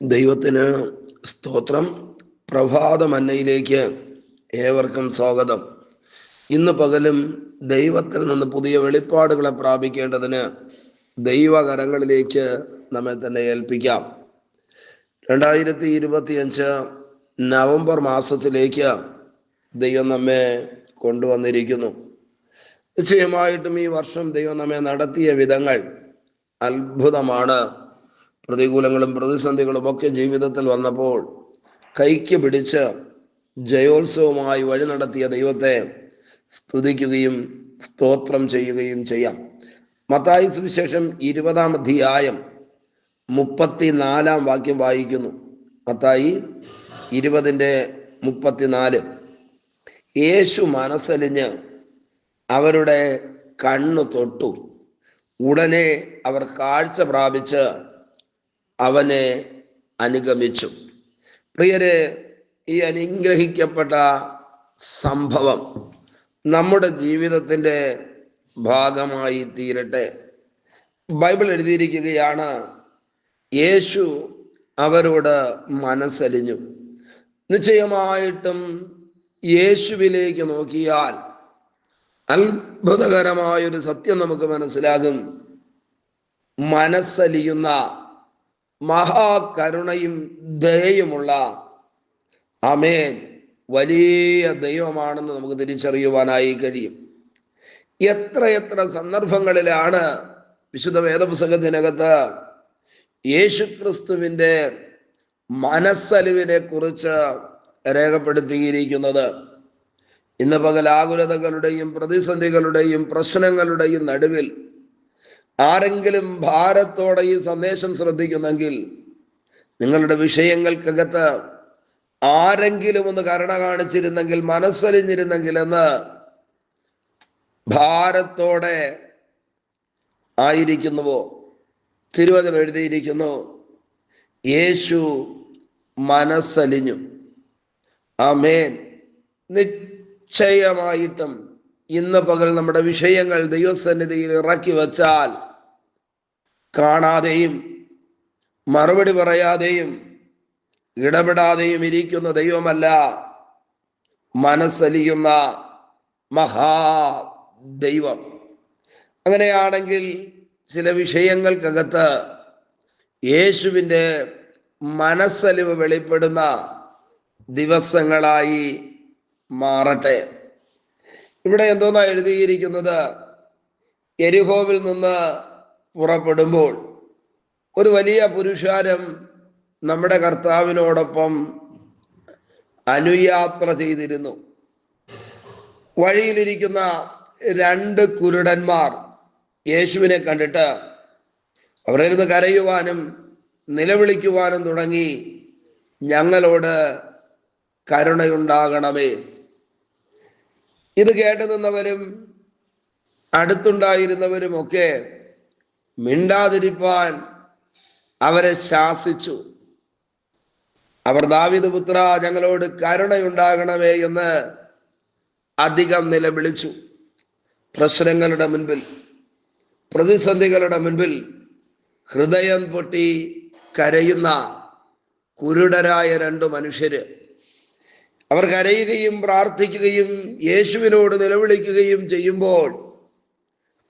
ദൈവത്തിന് സ്തോത്രം. പ്രഭാത മന്നയിലേക്ക് ഏവർക്കും സ്വാഗതം. ഇന്ന് പകലും ദൈവത്തിൽ നിന്ന് പുതിയ വെളിപ്പാടുകളെ പ്രാപിക്കേണ്ടതിന് ദൈവകരങ്ങളിലേക്ക് നമ്മെ തന്നെ ഏൽപ്പിക്കാം. രണ്ടായിരത്തി ഇരുപത്തിയഞ്ച് നവംബർ മാസത്തിലേക്ക് ദൈവം നമ്മെ കൊണ്ടുവന്നിരിക്കുന്നു. നിശ്ചയമായിട്ടും ഈ വർഷം ദൈവം നമ്മെ നടത്തിയ വിധങ്ങൾ അത്ഭുതമാണ്. പ്രതികൂലങ്ങളും പ്രതിസന്ധികളും ഒക്കെ ജീവിതത്തിൽ വന്നപ്പോൾ കൈക്ക് പിടിച്ച് ജയോത്സവമായി വഴി നടത്തിയ ദൈവത്തെ സ്തുതിക്കുകയും സ്തോത്രം ചെയ്യുകയും ചെയ്യാം. മത്തായി സുവിശേഷം ഇരുപതാം അധ്യായം മുപ്പത്തിനാലാം വാക്യം വായിക്കുന്നു. മത്തായി ഇരുപതിന്റെ മുപ്പത്തിനാല്. യേശു മനസ്സലിഞ്ഞ് അവരുടെ കണ്ണു തൊട്ടു. ഉടനെ അവർ കാഴ്ച പ്രാപിച്ച് അവനെ അനുഗമിച്ചു. പ്രിയരെ ഈ അനുഗ്രഹിക്കപ്പെട്ട സംഭവം നമ്മുടെ ജീവിതത്തിന്റെ ഭാഗമായി തീരട്ടെ. ബൈബിൾ എഴുതിയിരിക്കുകയാണ് യേശു അവരോട് മനസ്സലിഞ്ഞു. നിശ്ചയമായിട്ടും യേശുവിലേക്ക് നോക്കിയാൽ അത്ഭുതകരമായൊരു സത്യം നമുക്ക് മനസ്സിലാകും. മനസ്സലിയുന്ന മഹാകരുണയും ദയയുമുള്ള അമേൻ. വലിയ ദൈവമാണെന്ന് നമുക്ക് തിരിച്ചറിയുവാനായി കഴിയും. എത്ര എത്ര സന്ദർഭങ്ങളിലാണ് വിശുദ്ധ വേദപുസ്തകത്തിനകത്ത് യേശുക്രിസ്തുവിന്റെ മനസ്സലിവിനെ കുറിച്ച് രേഖപ്പെടുത്തിയിരിക്കുന്നത്. ഇന്ന് പകൽ ആകുലതകളുടെയും പ്രതിസന്ധികളുടെയും പ്രശ്നങ്ങളുടെയും നടുവിൽ ആരെങ്കിലും ഭാരത്തോടെ ഈ സന്ദേശം ശ്രദ്ധിക്കുന്നെങ്കിൽ നിങ്ങളുടെ വിഷയങ്ങൾക്കകത്ത് ആരെങ്കിലും ഒന്ന് കരുണ കാണിച്ചിരുന്നെങ്കിൽ മനസ്സലിഞ്ഞിരുന്നെങ്കിൽ എന്ന് ഭാരത്തോടെ ആയിരിക്കുന്നുവോ? തിരുവചനം എഴുതിയിരിക്കുന്നു യേശു മനസ്സലിഞ്ഞു. ആമേൻ. നിശ്ചയമായിട്ടും ഇന്ന് പകൽ നമ്മുടെ വിഷയങ്ങൾ ദൈവസന്നിധിയിൽ ഇറക്കി വച്ചാൽ കാണാതെയും മറുപടി പറയാതെയും ഇടപെടാതെയും ഇരിക്കുന്ന ദൈവമല്ല മനസ്സലിയുന്ന മഹാ ദൈവം. അങ്ങനെയാണെങ്കിൽ ചില വിഷയങ്ങൾക്കകത്ത് യേശുവിന്റെ മനസ്സലിവ് വെളിപ്പെടുന്ന ദിവസങ്ങളായി മാറട്ടെ. ഇവിടെ എന്തോന്നാണ് എഴുതിയിരിക്കുന്നത്? എരിഹോവിൽ നിന്ന് പുറപ്പെടുമ്പോൾ ഒരു വലിയ പുരുഷാരം നമ്മുടെ കർത്താവിനോടൊപ്പം അനുയാത്ര ചെയ്തിരുന്നു. വഴിയിലിരിക്കുന്ന രണ്ട് കുരുടന്മാർ യേശുവിനെ കണ്ടിട്ട് അവരിരുന്ന് കരയുവാനും നിലവിളിക്കുവാനും തുടങ്ങി ഞങ്ങളോട് കരുണയുണ്ടാകണമേ. ഇത് കേട്ടു നിന്നവരും അടുത്തുണ്ടായിരുന്നവരും ഒക്കെ മിണ്ടാതിരിപ്പാൻ അവരെ ശാസിച്ചു. അവർ ദാവിദ് പുത്ര ഞങ്ങളോട് കരുണയുണ്ടാകണമേ എന്ന് അധികം നിലവിളിച്ചു. പ്രശ്നങ്ങളുടെ മുൻപിൽ പ്രതിസന്ധികളുടെ മുൻപിൽ ഹൃദയം പൊട്ടി കരയുന്ന കുരുടരായ രണ്ടു മനുഷ്യര്. അവർ കരയുകയും പ്രാർത്ഥിക്കുകയും യേശുവിനോട് നിലവിളിക്കുകയും ചെയ്യുമ്പോൾ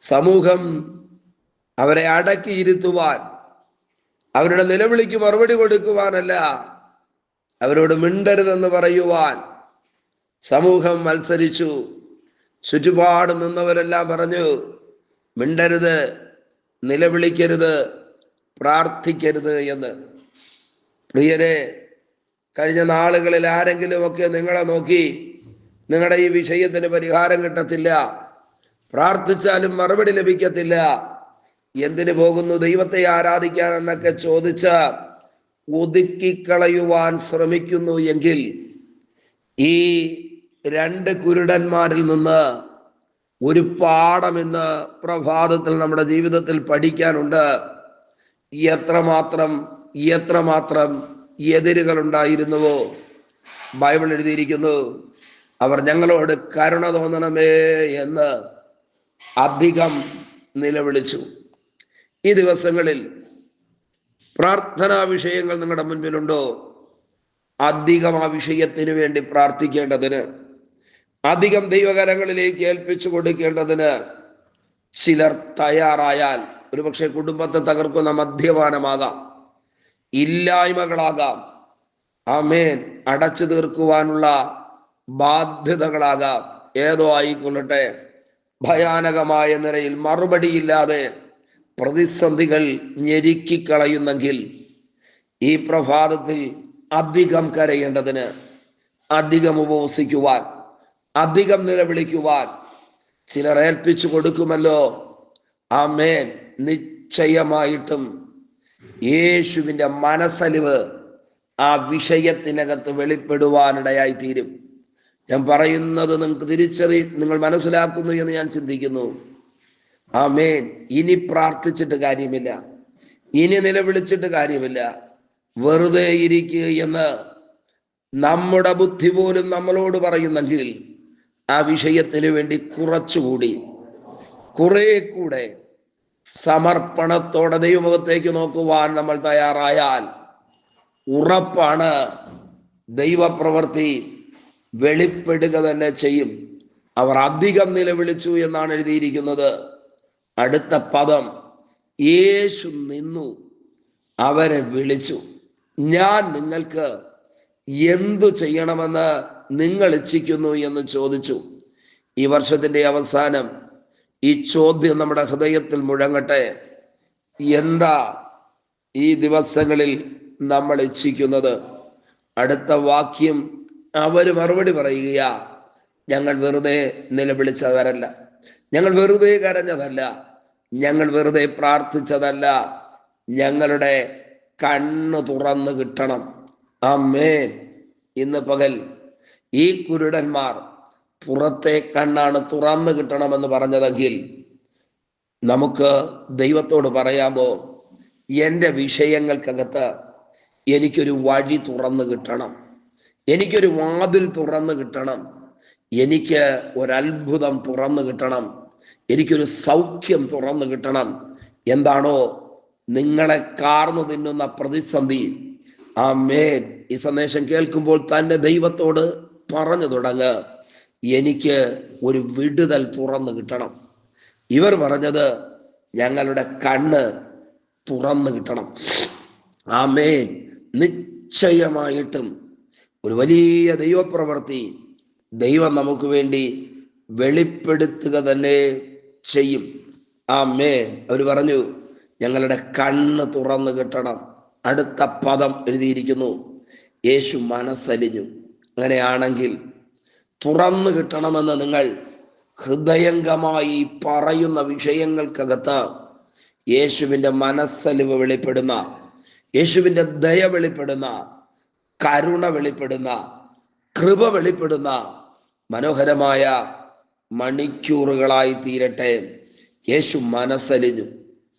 സമൂഹം അവരെ അടക്കിയിരുത്തുവാൻ അവരുടെ നിലവിളിക്ക് മറുപടി കൊടുക്കുവാനല്ല അവരോട് മിണ്ടരുതെന്ന് പറയുവാൻ സമൂഹം മത്സരിച്ചു. ചുറ്റുപാട് നിന്നവരെല്ലാം പറഞ്ഞു മിണ്ടരുത് നിലവിളിക്കരുത് പ്രാർത്ഥിക്കരുത് എന്ന്. പ്രിയരെ കഴിഞ്ഞ നാളുകളിൽ ആരെങ്കിലുമൊക്കെ നിങ്ങളെ നോക്കി നിങ്ങളുടെ ഈ വിഷയത്തിന് പരിഹാരം കിട്ടത്തില്ല പ്രാർത്ഥിച്ചാലും മറുപടി ലഭിക്കത്തില്ല എന്തിനു പോകുന്നു ദൈവത്തെ ആരാധിക്കാൻ എന്നൊക്കെ ചോദിച്ച ഒതുക്കിക്കളയുവാൻ ശ്രമിക്കുന്നു എങ്കിൽ ഈ രണ്ട് കുരുടന്മാരിൽ നിന്ന് ഒരു പാഠം ഇന്ന് പ്രഭാതത്തിൽ നമ്മുടെ ജീവിതത്തിൽ പഠിക്കാനുണ്ട്. എത്രമാത്രം എത്രമാത്രം എതിരുകൾ ഉണ്ടായിരുന്നുവോ ബൈബിൾ എഴുതിയിരിക്കുന്നു അവർ ഞങ്ങളോട് കരുണ തോന്നണമേ എന്ന് അധികം നിലവിളിച്ചു. ഈ ദിവസങ്ങളിൽ പ്രാർത്ഥനാ വിഷയങ്ങൾ നിങ്ങളുടെ മുൻപിലുണ്ടോ? അധികം ആ വിഷയത്തിന് വേണ്ടി പ്രാർത്ഥിക്കേണ്ടതിന് അധികം ദൈവകരങ്ങളിലേക്ക് ഏൽപ്പിച്ചു കൊടുക്കേണ്ടതിന് ചിലർ തയ്യാറായാൽ ഒരുപക്ഷെ കുടുംബത്തെ തകർക്കുന്ന മദ്യപാനമാകാം ഇല്ലായ്മകളാകാം ആമേൻ അടച്ചു തീർക്കുവാനുള്ള ബാധ്യതകളാകാം. ഏതോ ആയിക്കൊള്ളട്ടെ ഭയാനകമായ നിലയിൽ മറുപടിയില്ലാതെ പ്രതിസന്ധികൾ ഞെരുക്കിക്കളയുന്നെങ്കിൽ ഈ പ്രഭാതത്തിൽ അധികം കരയേണ്ടതിന് അധികം ഉപവസിക്കുവാൻ അധികം നിലവിളിക്കുവാൻ ചിലർ ഏൽപ്പിച്ചു കൊടുക്കുമല്ലോ. ആ മേൻ നിശ്ചയമായിട്ടും യേശുവിന്റെ മനസ്സലിവ് ആ വിഷയത്തിനകത്ത് വെളിപ്പെടുവാനിടയായി തീരും ഞാൻ പറയുന്നത് നിങ്ങൾക്ക് തിരിച്ചറി നിങ്ങൾ മനസ്സിലാക്കുന്നു എന്ന് ഞാൻ ചിന്തിക്കുന്നു. ആമേൻ. ഇനി പ്രാർത്ഥിച്ചിട്ട് കാര്യമില്ല. ഇനി നിലവിളിച്ചിട്ട് കാര്യമില്ല. വെറുതെ ഇരിക്കുക എന്ന് നമ്മുടെ ബുദ്ധി പോലും നമ്മളോട് പറയുന്നെങ്കിൽ ആ വിഷയത്തിന് വേണ്ടി കുറച്ചുകൂടി കുറെ കൂടെ സമർപ്പണത്തോടെ ദൈവമുഖത്തേക്ക് നോക്കുവാൻ നമ്മൾ തയ്യാറായാൽ ഉറപ്പാണ് ദൈവപ്രവൃത്തി വെളിപ്പെടുക തന്നെ ചെയ്യും. അവർ അധികം നിലവിളിച്ചു എന്നാണ് എഴുതിയിരിക്കുന്നത്. അടുത്ത പദം യേശു നിന്നു അവരെ വിളിച്ചു. ഞാൻ നിങ്ങൾക്ക് എന്തു ചെയ്യണമെന്ന് നിങ്ങൾ ഇച്ഛിക്കുന്നു എന്ന് ചോദിച്ചു. ഈ വർഷത്തിന്റെ അവസാനം ഈ ചോദ്യം നമ്മുടെ ഹൃദയത്തിൽ മുഴങ്ങട്ടെ. എന്താ ഈ ദിവസങ്ങളിൽ നമ്മൾ ഇച്ഛിക്കുന്നത്? അടുത്ത വാക്യം അവർ മറുപടി പറയുക ഞങ്ങൾ വെറുതെ നിലവിളിച്ചവരല്ല. ഞങ്ങൾ വെറുതെ കരഞ്ഞതല്ല ഞങ്ങൾ വെറുതെ പ്രാർത്ഥിച്ചതല്ല. ഞങ്ങളുടെ കണ്ണ് തുറന്നു കിട്ടണം. അമ്മേൻ ഇന്ന് പകൽ ഈ കുരുടന്മാർ പുറത്തെ കണ്ണാണ് തുറന്നു കിട്ടണമെന്ന് പറഞ്ഞതെങ്കിൽ നമുക്ക് ദൈവത്തോട് പറയാമോ എന്റെ വിഷയങ്ങൾക്കകത്ത് എനിക്കൊരു വഴി തുറന്നു കിട്ടണം. എനിക്കൊരു വാതിൽ തുറന്നു കിട്ടണം. എനിക്ക് ഒരത്ഭുതം തുറന്നു കിട്ടണം. എനിക്കൊരു സൗഖ്യം തുറന്നു കിട്ടണം. എന്താണോ? നിങ്ങളെ കാർന്നു തിന്നുന്ന പ്രതിസന്ധി. ആ മേൻ ഈ സന്ദേശം കേൾക്കുമ്പോൾ തന്നെ ദൈവത്തോട് പറഞ്ഞു തുടങ്ങ്. എനിക്ക് ഒരു വിടുതൽ തുറന്നു കിട്ടണം. ഇവർ പറഞ്ഞത് ഞങ്ങളുടെ കണ്ണ് തുറന്നു കിട്ടണം. ആ മേൻ നിശ്ചയമായിട്ടും ഒരു വലിയ ദൈവപ്രവൃത്തി ദൈവം നമുക്ക് വേണ്ടി വെളിപ്പെടുത്തുക തന്നെ ചെയ്യും. ആ മേ അവർ പറഞ്ഞു ഞങ്ങളുടെ കണ്ണ് തുറന്നു കിട്ടണം. അടുത്ത പദം എഴുതിയിരിക്കുന്നു. യേശു മനസ്സലിഞ്ഞു. അങ്ങനെയാണെങ്കിൽ തുറന്നു കിട്ടണമെന്ന് നിങ്ങൾ ഹൃദയംഗമായി പറയുന്ന വിഷയങ്ങൾക്കകത്ത് യേശുവിന്റെ മനസ്സലിവ് വെളിപ്പെടുന്ന യേശുവിന്റെ ദയ വെളിപ്പെടുന്ന കരുണ വെളിപ്പെടുന്ന കൃപ വെളിപ്പെടുന്ന മനോഹരമായ മണിക്കൂറുകളായി തീരട്ടെ. യേശു മനസ്സലിഞ്ഞു.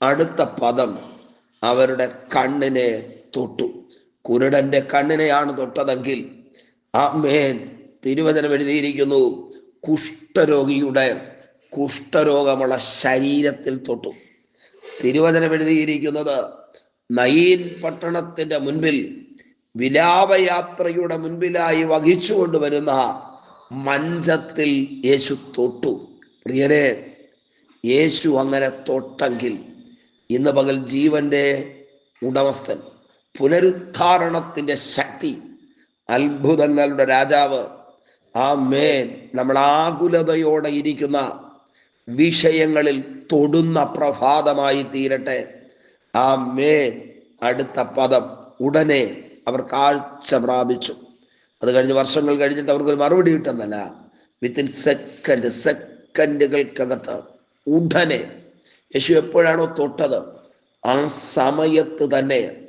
അടുത്ത പദം അവരുടെ കണ്ണിനെ തൊട്ടു. കുരുടന്റെ കണ്ണിനെയാണ് തൊട്ടതെങ്കിൽ ആ മേൻ തിരുവചനം എഴുതിയിരിക്കുന്നു കുഷ്ഠരോഗിയുടെ കുഷ്ഠരോഗമുള്ള ശരീരത്തിൽ തൊട്ടു. തിരുവചനം എഴുതിയിരിക്കുന്നത് നയീൻ പട്ടണത്തിന്റെ മുൻപിൽ വിലാപയാത്രയുടെ മുൻപിലായി വഹിച്ചു കൊണ്ടുവരുന്ന മഞ്ചത്തിൽ യേശു തൊട്ടു. പ്രിയരെ യേശു അങ്ങനെ തൊട്ടെങ്കിൽ ഇന്ന് പകൽ ജീവന്റെ ഉടമസ്ഥൻ പുനരുദ്ധാരണത്തിന്റെ ശക്തി അത്ഭുതങ്ങളുടെ രാജാവ് ആ മേൻ നമ്മൾ ആകുലതയോടെ ഇരിക്കുന്ന വിഷയങ്ങളിൽ തൊടുന്ന പ്രഭാതമായി തീരട്ടെ. ആ മേൻ അടുത്ത പദം ഉടനെ അവർ കാഴ്ച പ്രാപിച്ചു. അത് കഴിഞ്ഞ് വർഷങ്ങൾ കഴിഞ്ഞിട്ട് അവർക്ക് ഒരു മറുപടി കിട്ടുന്നല്ല. വിത്തിൻ സെക്കൻഡ് സെക്കൻഡുകൾക്കകത്ത് ഉടനെ യേശു എപ്പോഴാണോ തൊട്ടത് ആ സമയത്ത് തന്നെ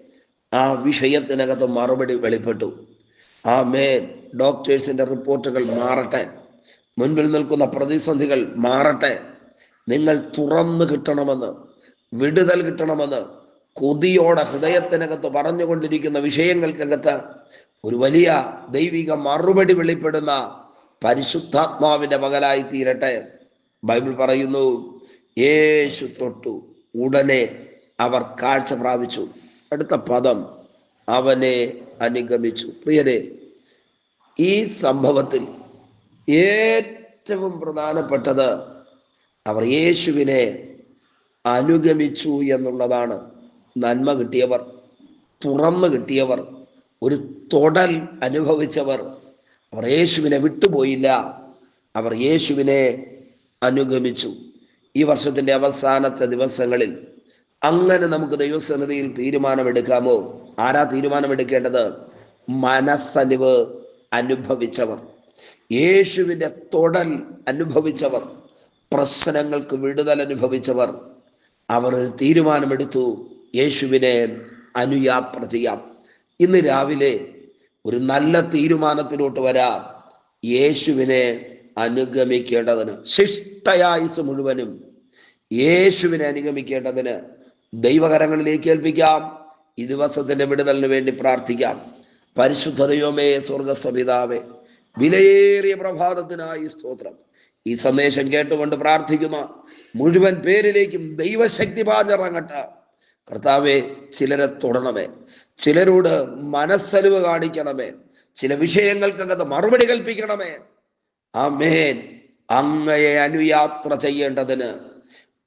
ആ വിഷയത്തിനകത്ത് മറുപടി വെളിപ്പെട്ടു. ആ മേൻ ഡോക്ടേഴ്സിന്റെ റിപ്പോർട്ടുകൾ മാറട്ടെ. മുൻപിൽ നിൽക്കുന്ന പ്രതിസന്ധികൾ മാറട്ടെ. നിങ്ങൾ തുറന്നു കിട്ടണമെന്ന് വിടുതൽ കിട്ടണമെന്ന് കൊതിയോടെ ഹൃദയത്തിനകത്ത് പറഞ്ഞുകൊണ്ടിരിക്കുന്ന വിഷയങ്ങൾക്കകത്ത് ഒരു വലിയ ദൈവിക മറുപടി വെളിപ്പെടുന്ന പരിശുദ്ധാത്മാവിന്റെ മകനായി തീരട്ടെ. ബൈബിൾ പറയുന്നു യേശു തൊട്ടു ഉടനെ അവർ കാഴ്ച പ്രാപിച്ചു. അടുത്ത പദം അവനെ അനുഗമിച്ചു. പ്രിയരെ ഈ സംഭവത്തിൽ ഏറ്റവും പ്രധാനപ്പെട്ടത് അവർ യേശുവിനെ അനുഗമിച്ചു എന്നുള്ളതാണ്. നന്മ കിട്ടിയവർ തുറന്നു കിട്ടിയവർ ഒരു തൊടൽ അനുഭവിച്ചവർ അവർ യേശുവിനെ വിട്ടുപോയില്ല. അവർ യേശുവിനെ അനുഗമിച്ചു. ഈ വർഷത്തിന്റെ അവസാനത്തെ ദിവസങ്ങളിൽ അങ്ങനെ നമുക്ക് ദൈവസന്നിധിയിൽ തീരുമാനമെടുക്കാമോ? ആരാ തീരുമാനമെടുക്കേണ്ടത്? മനസ്സലിവ് അനുഭവിച്ചവർ. യേശുവിന്റെ തൊടൽ അനുഭവിച്ചവർ പ്രശ്നങ്ങൾക്ക് വിടുതൽ അനുഭവിച്ചവർ. അവർ തീരുമാനമെടുത്തു യേശുവിനെ അനുയാത്ര ചെയ്യാം. ഇന്ന് രാവിലെ ഒരു നല്ല തീരുമാനത്തിലോട്ട് വരാം. യേശുവിനെ അനുഗമിക്കേണ്ടതിന് ശിഷ്ടയായുസ് മുഴുവനും യേശുവിനെ അനുഗമിക്കേണ്ടതിന് ദൈവകരങ്ങളിലേക്ക് ഏൽപ്പിക്കാം. ഈ ദിവസത്തിന്റെ വിടുതലിന് വേണ്ടി പ്രാർത്ഥിക്കാം. പരിശുദ്ധ ദൈവമേ സ്വർഗസപിതാവേ വിലയേറിയ പ്രഭാതത്തിനായി സ്തോത്രം. ഈ സന്ദേശം കേട്ടുകൊണ്ട് പ്രാർത്ഥിക്കുന്ന മുഴുവൻ പേരിലേക്കും ദൈവശക്തി പാഞ്ഞിറങ്ങട്ടെ. കർത്താവെ ചിലരെ തൊടണമേ. ചിലരോട് മനസ്സലിവ് കാണിക്കണമേ. ചില വിഷയങ്ങൾക്കകത്ത് മറുപടി കൽപ്പിക്കണമേ. ആമേൻ. അങ്ങയെ അനുയാത്ര ചെയ്യേണ്ടതിന്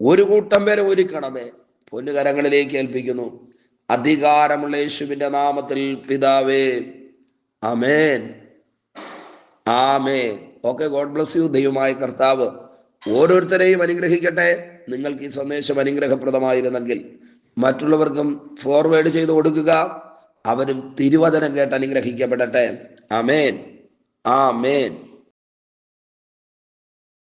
ഒരു കൂട്ടം പേരെ ഒരുക്കണമേ. പൊന്നുകരങ്ങളിലേക്ക് ഏൽപ്പിക്കുന്നു. അധികാരമുള്ള യേശുവിന്റെ നാമത്തിൽ പിതാവേ. അമേൻ ആമേൻ. Okay God bless you. ദൈവമായ കർത്താവ് ഓരോരുത്തരെയും അനുഗ്രഹിക്കട്ടെ. നിങ്ങൾക്ക് ഈ സന്ദേശം അനുഗ്രഹപ്രദമായിരുന്നെങ്കിൽ മറ്റുള്ളവർക്കും ഫോർവേഡ് ചെയ്ത് കൊടുക്കുക. അവരും തിരുവചനം കേട്ട് അനുഗ്രഹിക്കപ്പെടട്ടെ. ആമേൻ. ആമേൻ.